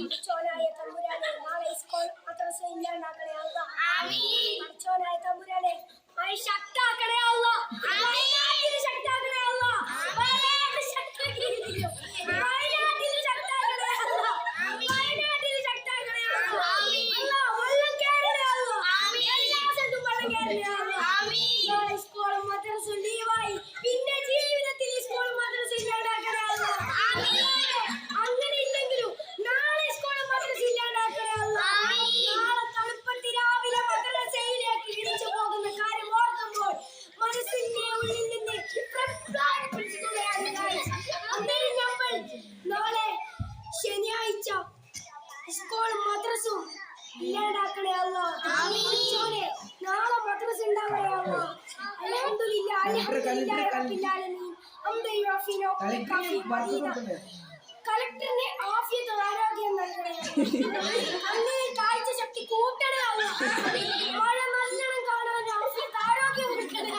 പഠിച്ചോനായ തമ്പുരാനെ നാളെ സ്കൂൾ മദ്രസ ഇല്ലാണ്ടാക്കണേ അല്ലാ. പഠിച്ചോനായ തമ്പുരാനെ ശക്താക്കണേ അല്ലാ. ശക്താക്കണേ അല്ലാ. വയനാട്ടിൽ സ്കൂളും മദ്രസ ഇല്ലാണ്ടാക്കണേ അല്ലാ. നാളെ മദ്രസും ഉണ്ടാവണേ അല്ല അൽഹംദുലില്ലാ അൽഹംദുലില്ലാ റബ്ബിൽ ആലമീൻ. കളക്ടറിന് ആഫിയത്ത് ആരോഗ്യം നൽകണേ. അങ്ങനെ കാഴ്ച ശക്തി കൂട്ടണേ മഴ നല്ലോണം കാണാൻ ആഫിയത്ത് ആരോഗ്യം കൊടുക്കണേ.